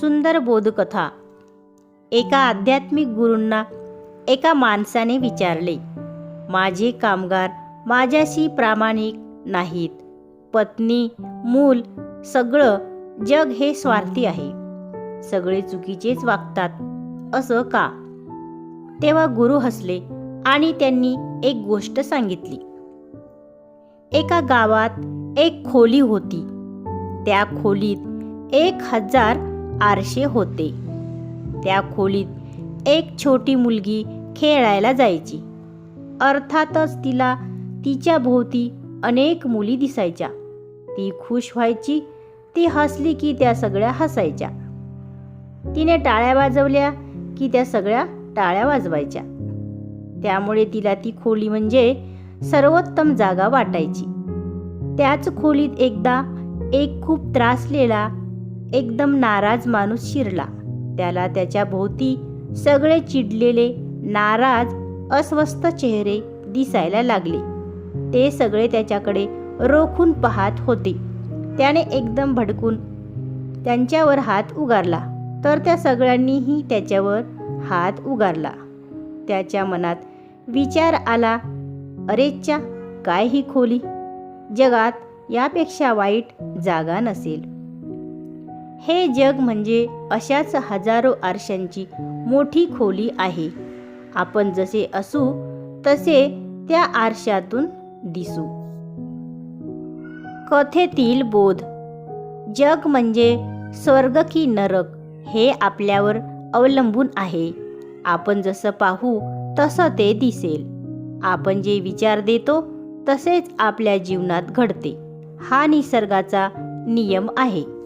सुंदर बोधकथा. एका आध्यात्मिक गुरूंना एका माणसाने विचारले माझे कामगार माझ्याशी प्रामाणिक नाहीत. पत्नी मूल सगळं जग हे स्वार्थी आहे. सगळे चुकीचेच वागतात असं का? तेव्हा गुरु हसले आणि त्यांनी एक गोष्ट सांगितली. एका गावात एक खोली होती. त्या खोलीत एक हजार आरशे होते. त्या खोलीत एक छोटी मुलगी खेळायला जायची. अर्थातच तिला तिच्या भोवती अनेक मुली दिसायच्या. ती खुश व्हायची ती हसली की त्या सगळ्या हसायच्या. तिने टाळ्या वाजवल्या की त्या सगळ्या टाळ्या वाजवायच्या. त्यामुळे तिला ती खोली म्हणजे सर्वोत्तम जागा वाटायची. त्याच खोलीत एकदा एक खूप त्रासलेला एकदम नाराज माणूस शिरला. त्याला त्याच्या भोवती सगळे चिडलेले नाराज अस्वस्थ चेहरे दिसायला लागले. ते सगळे त्याच्याकडे रोखून पाहत होते. त्याने एकदम भडकून त्यांच्यावर हात उगारला. तर त्या सगळ्यांनीही त्याच्यावर हात उगारला. त्याच्या मनात विचार आला अरेच्या काय ही खोली? जगात यापेक्षा वाईट जागा नसेल. हे जग म्हणजे अशाच हजारो आरशांची मोठी खोली आहे. आपण जसे असू तसे त्या आरशातून दिसू. कथेतील बोध. जग म्हणजे स्वर्ग की नरक हे आपल्यावर अवलंबून आहे. आपण जसं पाहू तसं ते दिसेल. आपण जे विचार देतो तसेच आपल्या जीवनात घडते. हा निसर्गाचा नियम आहे.